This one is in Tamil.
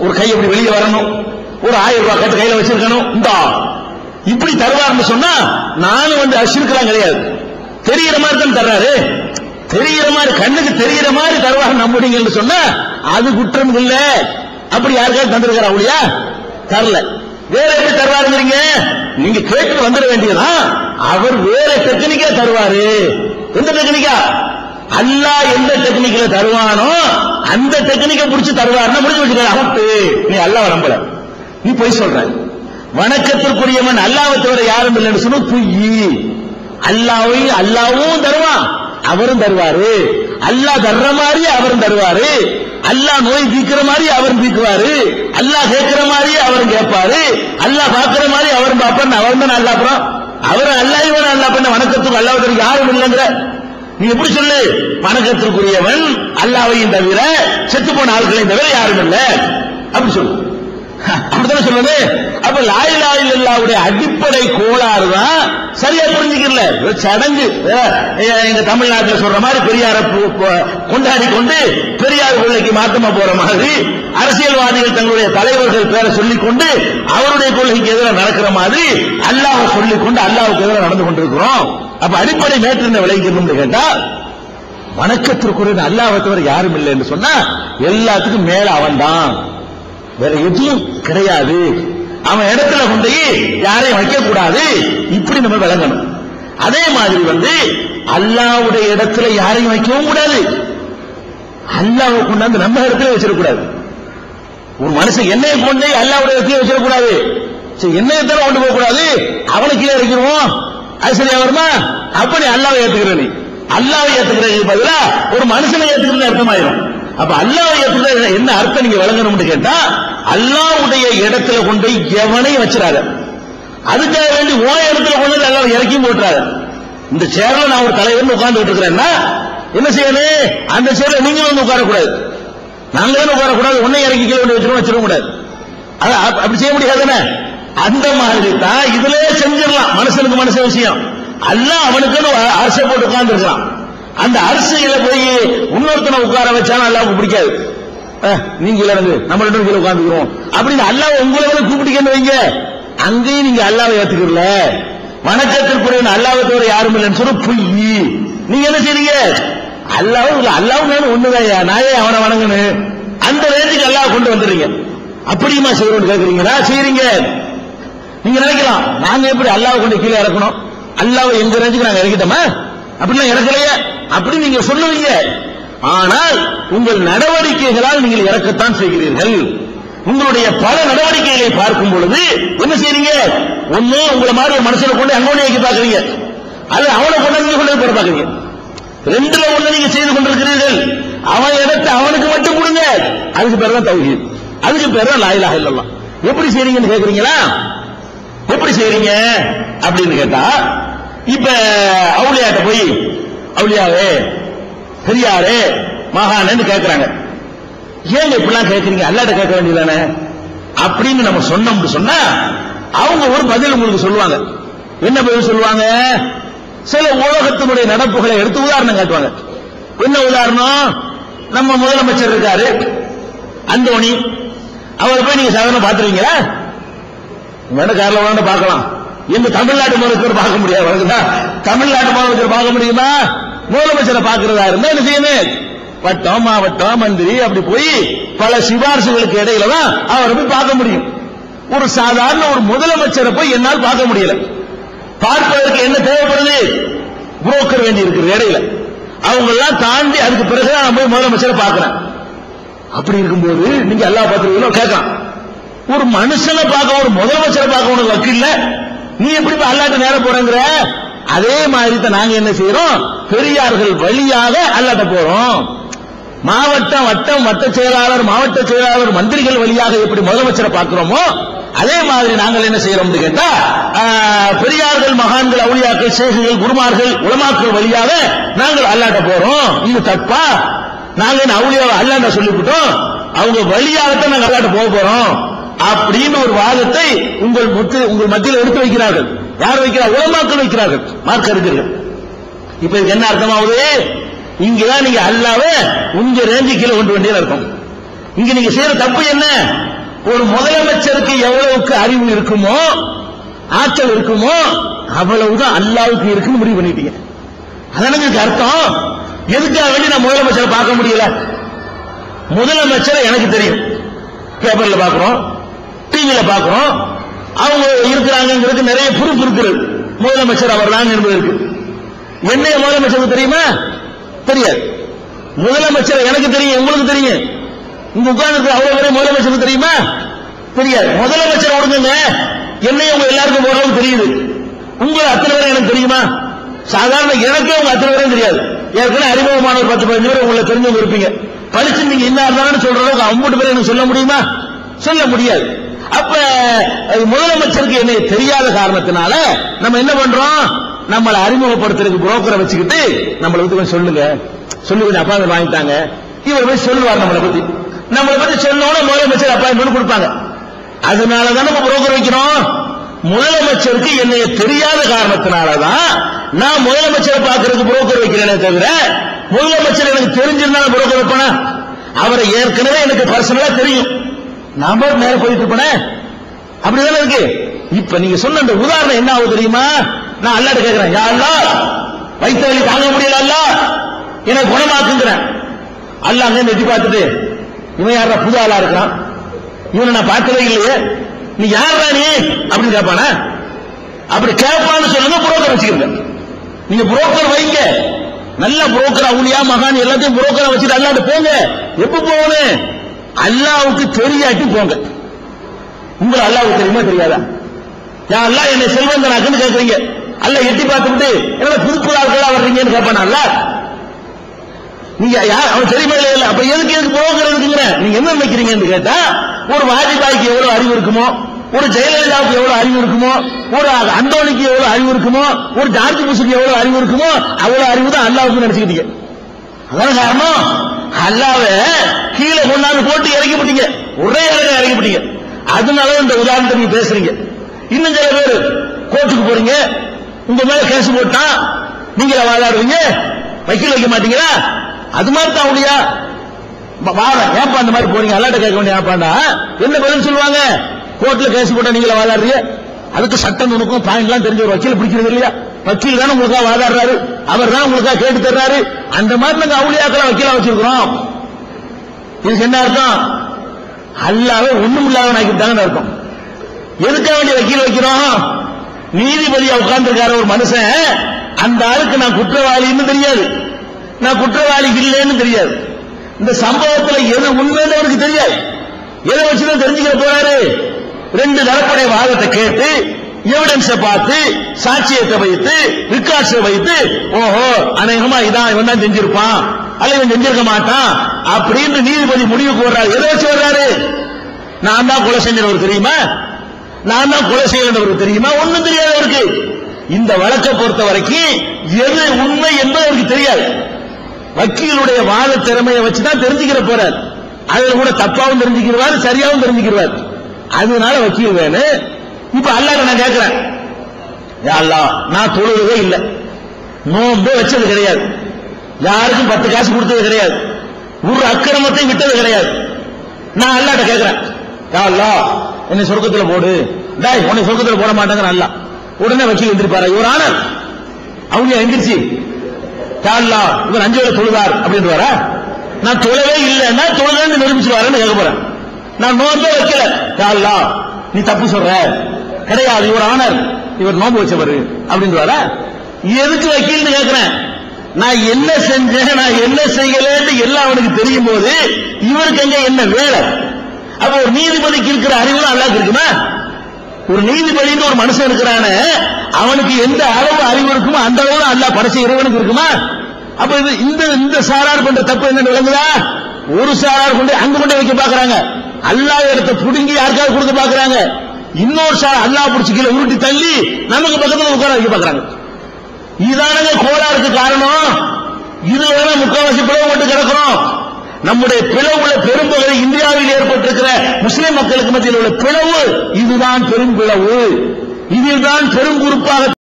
ஒரு கை இப்படி வெளியே வரணும். ஒரு ஆயிரம் ரூபாய் கட்டு கையில வச்சிருக்கணும். இந்தா. இப்படி தருவார்னு சொன்னா நானும் வந்து அசிருக்கலாம் கிடையாது. தெரிகிற மாதிரி தான் தர்றாரு. தெரிகிற மாதிரி கண்ணுக்கு தெரிகிற மாதிரி தருவார் நம்புறீங்கன்னு சொன்னா அது குற்றம் இல்ல. அப்படி யாருக்காவது தந்திருக்காரா அவளியா தரல. வேற எப்படி தருவாருங்கிறீங்க? நீங்க கேட்டு வந்துட வேண்டியதுதான் அவர் வேற டெக்னிக்கா தருவாரு. எந்த டெக்னிக்கா அல்லா எந்த டெக்னிக்ல தருவானோ அந்த டெக்னிக்கை புடிச்சு தருவாருன்னா முடிஞ்சு வச்சுக்க அவுட்டு நீ அல்லாவ நம்பல நீ போய் சொல்ற. வணக்கத்திற்குரியவன் அல்லாவை தவிர யாரும் இல்லைன்னு சொன்ன பொய். அல்லாவை அல்லாவும் தருவான். அவரும் தருவாரு. அல்லாஹ் தர்ற மாதிரி அவரும் தருவாரு. அல்லாஹ் நோய் தீக்கிற மாதிரி அவரும் தீக்குவாரு. அல்லாஹ் கேட்கிற மாதிரி அவரும் கேட்பாரு. அல்லாஹ் பாக்குற மாதிரி அவரும் பார்ப்பாரு. அவரும் தான் அல்லா அப்புறம் அவர் அல்லா இவன் அல்லா பண்ண வணக்கத்துக்கு அல்லாவுக்கு யாரும் இல்லைங்கிற நீ எப்படி சொல்லு? வணக்கத்திற்குரியவன் அல்லாவையும் தவிர செத்து போன ஆட்களையும் தவிர யாரும் இல்ல. அப்படி சொல்லு. அப்படித்தானே சொல்றது? அப்ப லாயிலா இல்லாவுடைய அடிப்படை கோளாறு தான் சரியா புரிஞ்சுக்கல ஒரு சடங்கு. எங்க தமிழ்நாட்டில் சொல்ற மாதிரி பெரியார கொண்டாடி கொண்டு பெரியார் கொள்ளைக்கு மாத்தமா போற மாதிரி அரசியல்வாதிகள் தங்களுடைய தலைவர்கள் பேரை சொல்லிக் கொண்டு அவருடைய கொள்கைக்கு எதிராக நடக்கிற மாதிரி அல்லாஹ் சொல்லிக் கொண்டு அல்லாவுக்கு எதிராக நடந்து கொண்டிருக்கிறோம். அப்ப அடிப்படை மேற்று என்ன விளைவிக்கணும்னு கேட்டா வணக்கத்திற்குரிய அல்லாஹ் தவிர யாரும் இல்லை என்று சொன்னா எல்லாத்துக்கும் மேல அவன்தான். வேற எதுவும் கிடையாது. அவன் இடத்துல கொண்டு யாரையும் வைக்க கூடாது இப்படி நம்ம விளங்கணும். அதே மாதிரி வந்து அல்லாவுடைய இடத்துல யாரையும் வைக்கவும் கூடாது. அல்லாவை கொண்டாந்து நம்ம இடத்துல வச்சிடக்கூடாது. ஒரு மனுஷன் என்னைய கொண்டு அல்லாவுடைய இடத்துல வச்சிடக்கூடாது. சரி என்னைய கொண்டு போகக்கூடாது. அவனுக்கு அவனை கீழே இறக்கிடுவோம். அது சரியா வருமா? அப்படி நீ அல்லாவை ஏத்துக்கிற நீ. அல்லாவை ஏத்துக்கிறதுக்கு பதிலா ஒரு மனுஷனை ஏத்துக்கிறது அர்த்தமாயிரும். அப்ப அல்லாவை ஏத்துக்கிறது என்ன அர்த்தம் நீங்க வழங்கணும்னு கேட்டா அல்லாவுடைய இடத்துல கொண்டு எவனையும் வச்சிடாத. அதுக்காக வேண்டி ஓ இடத்துல கொண்டு வந்து அல்லாவை இறக்கியும் போட்டுறாரு இந்த சேர்ல நான் ஒரு தலைவர்னு உட்கார்ந்துட்டு இருக்கிறேன்னா என்ன செய்யணும் அந்த சேர்ல நீங்களும் வந்து உட்காரக்கூடாது. நாங்க உட்காரக்கூடாது. உன்னை இறக்கி கீழே கொண்டு வச்சிருவோம் வச்சிட கூடாது அப்படி செய்ய முடியாதுன்னு அந்த மாதிரி தான் இதுலயே செஞ்சிடலாம். மனுஷனுக்கு மனுஷன் விஷயம். அல்லாஹ் அவனுக்குன்னு அரசை போட்டு உட்கார்ந்துருக்கான் அந்த அரசியல போய் இன்னொருத்தனை உட்கார வச்சாலும் அல்லாவுக்கு பிடிக்காது. நீங்க இறங்கு நம்ம ரெண்டு பேரும் கீழே அப்படின்னு அல்லாஹ் உங்களை கூப்பிட்டு வைங்க. அங்கேயும் நீங்க அல்லாவை ஏத்துக்கல வணக்கத்திற்குரிய அல்லாவை தவிர யாரும் இல்லைன்னு சொல்ல பொய். நீங்க என்ன செய்றீங்க? அல்லாவும் அல்லாவும் ஒண்ணுதான் நாயே அவனை வணங்கணும்? அந்த ரேஞ்சுக்கு அல்லாஹ் கொண்டு வந்துடுறீங்க. அப்படியுமா செய்யணும்னு கேட்குறீங்களா செய்யறீங்க நீங்க நினைக்கலாம் நாங்க எப்படி அல்லாவை கொண்டு கீழே இறக்கணும்? அல்லாவை எங்க ரேஞ்சுக்கு நாங்க இறக்கிட்டோமா? அப்படிலாம் இறக்கலையே. அப்படி நீங்க சொல்லுவீங்க. ஆனால் உங்கள் நடவடிக்கைகளால் நீங்கள் இறக்கத்தான் செய்கிறீர்கள். உங்களுடைய பல நடவடிக்கைகளை பார்க்கும் பொழுது என்ன செய்றீங்க? ஒண்ணு உங்களை மாதிரி மனசுல கொண்டு அங்க கொண்டு வைக்க பாக்குறீங்க அது அவனை கொண்டு நீங்க கொண்டு போய் போட பாக்குறீங்க ரெண்டுல ஒண்ணு நீங்க செய்து கொண்டிருக்கிறீர்கள். அவன் இடத்தை அவனுக்கு மட்டும் கொடுங்க. அதுக்கு பேர் தான் தௌஹீத். அதுக்கு பேர் தான் லாயிலாக இல்லலாம் எப்படி செய்றீங்கன்னு கேக்குறீங்களா? எப்படி செய்யறீங்க அப்படின்னு கேட்டா இப்ப அவுளியாட்ட போய் அவுளியாவே பெரியாரே மகானன்னு கேட்கிறாங்க ஏங்க இப்படிலாம் கேட்கறீங்க அல்லாட்ட கேட்க வேண்டியதானே அப்படின்னு நம்ம சொன்னோம்னு சொன்னா அவங்க ஒரு பதில் உங்களுக்கு சொல்லுவாங்க. என்ன பதில் சொல்லுவாங்க? சில உலகத்தினுடைய நடப்புகளை எடுத்து உதாரணம் காட்டுவாங்க. என்ன உதாரணம்? நம்ம முதலமைச்சர் இருக்காரு அந்தோணி. அவரை போய் நீங்க சாதாரண பாத்துருவீங்களா வேணும் காரில் வேணும் பார்க்கலாம். இந்த தமிழ்நாட்டு முதலமைச்சர் பார்க்க முடியாது. வழங்குதா? தமிழ்நாட்டு முதலமைச்சர் பார்க்க முடியுமா? முதலமைச்சரை பார்க்கிறதா இருந்தா என்ன செய்யணும்? வட்டம் மாவட்டம் மந்திரி அப்படி போய் பல சிபாரிசுகளுக்கு இடையில தான் அவரை போய் பார்க்க முடியும். ஒரு சாதாரண ஒரு முதலமைச்சரை போய் என்னால் பார்க்க முடியல. பார்ப்பதற்கு என்ன தேவைப்படுது? புரோக்கர் வேண்டி இருக்கிற இடையில. அவங்க எல்லாம் தாண்டி அதுக்கு பிறகு நான் போய் முதலமைச்சரை பார்க்கிறேன். அப்படி இருக்கும்போது நீங்க எல்லா பத்திரிகைகளும் கேட்கலாம். ஒரு மனுஷனை பார்க்க ஒரு முதலமைச்சரை பார்க்க உனக்கு வக்கில்ல? நீ எப்படி அல்லாட்ட நேரம் போறங்கிற? அதே மாதிரி தான் நாங்க என்ன செய்யறோம் பெரியார்கள் வழியாக அல்லாட்ட போறோம். மாவட்டம் வட்டம் வட்ட செயலாளர் மாவட்ட செயலாளர் மந்திரிகள் வழியாக எப்படி முதலமைச்சரை பார்க்கிறோமோ அதே மாதிரி நாங்கள் என்ன செய்யறோம் கேட்டா பெரியார்கள் மகான்கள் அவுளியாக்கள் சேகுகள் குருமார்கள் உலமாக்கள் வழியாக நாங்கள் அல்லாட்ட போறோம். இது தப்பா? நாங்க என்ன அவுளியாவை அல்லாண்ட சொல்லிவிட்டோம்? அவங்க வழியாகத்தான் நாங்கள் அல்லாட்ட போக போறோம். அப்படின்னு ஒரு வாதத்தை உங்கள் முத்து உங்கள் மத்தியில் எடுத்து வைக்கிறார்கள். யார் வைக்கிறார் உலமாக்கள் வைக்கிறார்கள். மார்க் அறிஞர்கள். இப்ப இதுக்கு என்ன அர்த்தமாவது இங்கதான் நீங்க அல்லாவ உங்க ரேஞ்சு கீழே கொண்டு வேண்டியது அர்த்தம். இங்க நீங்க செய்யற தப்பு என்ன? ஒரு முதலமைச்சருக்கு எவ்வளவுக்கு அறிவு இருக்குமோ ஆற்றல் இருக்குமோ அவ்வளவுதான் அல்லாவுக்கு இருக்குன்னு முடிவு பண்ணிட்டீங்க. அதானங்க இதுக்கு அர்த்தம்? எதுக்காக வேண்டி நான் முதலமைச்சரை பார்க்க முடியல? முதலமைச்சரை எனக்கு தெரியும். பேப்பர்ல பாக்குறோம் டிவியில பாக்குறோம் அவங்க இருக்கிறாங்கிறதுக்கு நிறைய பொறுப்பு இருக்கிறது முதலமைச்சர் அவர் தான் என்பதற்கு. என்ன முதலமைச்சருக்கு தெரியுமா? தெரியாது. முதலமைச்சர் எனக்கு தெரியும் உங்களுக்கு தெரியும். இங்க உட்கார்ந்து அவ்வளவு பேரும் முதலமைச்சருக்கு தெரியுமா? தெரியாது. முதலமைச்சர் விடுங்க என்னையும் உங்க எல்லாருக்கும் ஓரளவுக்கு தெரியுது. உங்களை அத்தனை பேரும் எனக்கு தெரியுமா? சாதாரண எனக்கே உங்க அத்தனை பேரும் தெரியாது. ஏற்கனவே அறிமுகமான ஒரு பத்து பதினஞ்சு பேர் உங்களை தெரிஞ்சவங்க இருப்பீங்க. படிச்சு நீங்க என்ன இருந்தாலும் சொல்ற அளவுக்கு அவங்க பேர் எனக்கு சொல்ல முடியுமா? சொல்ல முடியாது. அப்ப அது முதலமைச்சருக்கு என்ன தெரியாத காரணத்தினால நம்ம என்ன பண்றோம்? நம்மளை அறிமுகப்படுத்துறதுக்கு புரோக்கரை வச்சுக்கிட்டு நம்மளை பத்தி கொஞ்சம் சொல்லுங்க. சொல்லி கொஞ்சம் அப்பாயின்மெண்ட் வாங்கிட்டாங்க. இவர் போய் சொல்லுவார் நம்மளை பத்தி. நம்மளை பத்தி சொன்னோட முதலமைச்சர் அப்பாயின்மெண்ட் கொடுப்பாங்க. அதனாலதான் நம்ம புரோக்கர் வைக்கிறோம். முதலமைச்சருக்கு என்னைய தெரியாத காரணத்தினாலதான் நான் முதலமைச்சரை பார்க்கறதுக்கு புரோக்கர் வைக்கிறேனே தவிர முதலமைச்சர் எனக்கு தெரிஞ்சிருந்தாலும் புரோக்கர் வைப்பேனா? அவரை ஏற்கனவே எனக்கு பர்சனலா தெரியும். நாம நேர போயிட்டு இருப்பேனே அப்படிதானே இருக்கு? இப்ப நீங்க சொன்ன அந்த உதாரணம் என்ன ஆகுது தெரியுமா? நான் அல்லாட்ட கேட்கிறேன் யா அல்லா வைத்த வலி தாங்க முடியல அல்லா. எனக்கு குணமாக்குங்கிறேன். அல்ல அங்க எட்டி பார்த்துட்டு இவன் யாரா புது ஆளா இருக்கான் இவனை நான் பார்க்கவே இல்லையே. நீ யாரா நீ? அப்படின்னு கேட்பானா? அப்படி கேட்பான்னு சொல்லுங்க புரோக்கர் வச்சுக்கிறீங்க நீங்க புரோக்கர் வைங்க. நல்ல புரோக்கர் அவுனியா மகான் எல்லாத்தையும் புரோக்கரை வச்சுட்டு அல்லாட்டு போங்க. எப்ப போகணும்? அல்லாவுக்கு தெரியாட்டி போங்க. உங்களை அல்லாவுக்கு தெரியுமா தெரியாதா? யா அல்லா என்னை செல்வந்தனாக்குன்னு கேட்கறீங்க அல்ல எட்டி பார்த்துட்டு என்ன புது ஆட்களா வர்றீங்கன்னு கேட்பானா? நீங்க யார் அவன் தெரியுமா இல்ல. அப்ப எதுக்கு எதுக்கு போகிறதுக்குங்கிற நீங்க என்ன நினைக்கிறீங்கன்னு கேட்டா ஒரு வாஜ்பாய்க்கு எவ்வளவு அறிவு இருக்குமோ ஒரு ஜெயலலிதாவுக்கு எவ்வளவு அறிவு இருக்குமோ ஒரு அந்தோனிக்கு எவ்வளவு அறிவு இருக்குமோ ஒரு ஜார்ஜ் புஷுக்கு எவ்வளவு அறிவு இருக்குமோ அவ்வளவு அறிவு தான் அல்லாவுக்கு நினைச்சுக்கிட்டீங்க. அதான் காரணம் அல்லாவ கீழே கொண்டாந்து போட்டு இறக்கி போட்டீங்க ஒரே இறக்க இறக்கி போட்டீங்க அதனால இந்த உதாரணத்தை நீங்க பேசுறீங்க. இன்னும் சில பேர் கோர்ட்டுக்கு போறீங்க. உங்க மேல கேஸ் போட்டா நீங்கள வாதாடுவீங்க? வக்கீல் வைக்க மாட்டீங்களா? அது மாதிரி தான் அவளியா வாதம் ஏப்பா அந்த மாதிரி போறீங்க? அல்லாட்ட கேட்க வேண்டிய ஏப்பாண்டா என்ன பதில் சொல்லுவாங்க? கோர்ட்ல கேஸ் போட்டா நீங்கள வாதாடுறீங்க? அதுக்கு சட்டம் உனக்கும் பாயிண்ட்லாம் தெரிஞ்ச ஒரு வக்கீல் பிடிக்கிறது இல்லையா? வக்கீல் தானே உங்களுக்காக வாதாடுறாரு? அவர் தான் உங்களுக்காக கேட்டு தர்றாரு? அந்த மாதிரி நாங்க அவுளியாக்களை வக்கீலா வச்சிருக்கிறோம். இதுக்கு என்ன அர்த்தம்? அல்லாவே ஒண்ணும் இல்லாத ஆக்கிட்டாங்கன்னு அர்த்தம் எதுக்காக வேண்டிய வக்கீல் வைக்கிறோம்? நீதிபதியா உட்கார்ந்துருக்காரு ஒரு மனுஷன். அந்த ஆளுக்கு நான் குற்றவாளின்னு தெரியாது. நான் குற்றவாளி இல்லைன்னு தெரியாது. இந்த சம்பவத்தில் எது உண்மைன்னு அவருக்கு தெரியாது. எதை வச்சுதான் தெரிஞ்சுக்க போறாரு? ரெண்டு தரப்புடைய வாதத்தை கேட்டு எவிடன்ஸ பார்த்து சாட்சியத்தை வைத்து ரிகார்ட்ஸ் வைத்து ஓஹோ அநேகமா இதான் இவன் தான் செஞ்சிருப்பான் அல்ல இவன் செஞ்சிருக்க மாட்டான் அப்படின்னு நீதிபதி முடிவுக்கு வர்றாரு எதை வச்சு வர்றாரு நான் தான் கொலை செஞ்சவர் தெரியுமா? நான் தான் கொலை செய்யறவர் தெரியுமா? ஒண்ணும் தெரியாது அவருக்கு. இந்த வழக்கை பொறுத்த வரைக்கும் எது உண்மை என்பது அவருக்கு தெரியாது. வக்கீலுடைய வாத திறமையை வச்சுதான் தெரிஞ்சுக்கிற போறார். அதுல கூட தப்பாவும் தெரிஞ்சுக்கிறாரு சரியாவும் தெரிஞ்சுக்கிறார் அதனால வக்கீல் வேணும். இப்ப அல்லாஹ் நான் கேட்கிறேன். அல்லா நான் தொழுவதே இல்லை. நோன்பே வச்சது கிடையாது. யாருக்கும் பத்து காசு கொடுத்தது கிடையாது. ஒரு அக்கிரமத்தை விட்டது கிடையாது. நான் அல்லாட்ட கேட்கிறேன். யா அல்லா என்னை சொர்க்கத்தில் போடு. டாய் உன்னை சொர்க்கத்தில் போட மாட்டாங்க அல்லா உடனே வக்கீல் எழுந்திருப்பாரு இவர் ஆனர். அவங்க எந்திரிச்சு யா இவர் அஞ்சு வேலை தொழுதார் அப்படின்னு வரா நான் தொழவே இல்லைன்னா தொழுதான்னு நிரூபிச்சுவாருன்னு கேட்க போறேன். நான் நோன்பே வைக்கல. யா நீ தப்பு சொல்ற. கிடையாது இவர் ஆனர். இவர் நோம்பு வச்சவர் அப்படின்னு எதுக்கு வக்கீல்னு கேட்கிறேன் நான் என்ன செஞ்சேன் நான் என்ன செய்யலன்னு எல்லாம் அவனுக்கு தெரியும் போது இவருக்கு எங்க என்ன வேலை? அப்ப ஒரு நீதிபதிக்கு இருக்கிற அறிவு அல்லாக்கு இருக்குமா? ஒரு நீதிபதினு ஒரு மனுஷன் இருக்கிறானே அவனுக்கு எந்த அளவு அறிவு இருக்குமோ அந்த அளவு அல்லா படைச்ச இறைவனுக்கு இருக்குமா? அப்ப இது இந்த இந்த சாரார் பண்ற தப்பு என்ன விளங்குதா? ஒரு சாரார் கொண்டு அங்க கொண்டு வைக்க பாக்குறாங்க அல்லாஹ் இடத்த புடுங்கி யாருக்காவது கொடுக்க பாக்குறாங்க இன்னொரு சார் அல்லாஹ் பிடிச்சி கீழே உருட்டி தள்ளி நமக்கு பக்கத்துல உட்கார வைக்க பாக்குறாங்க இதானங்க கோளாறுக்கு காரணம்? இதுல வேணா முக்காவாசி பிளவு போட்டு கிடக்கிறோம் நம்முடைய பிளவுல பெரும்பகுதி இந்தியாவில் ஏற்பட்டிருக்கிற முஸ்லிம் மக்களுக்கு மத்தியில் உள்ள பிளவு இதுதான் பெரும் பிளவு. இதில்தான் பெரும் குறிப்பாக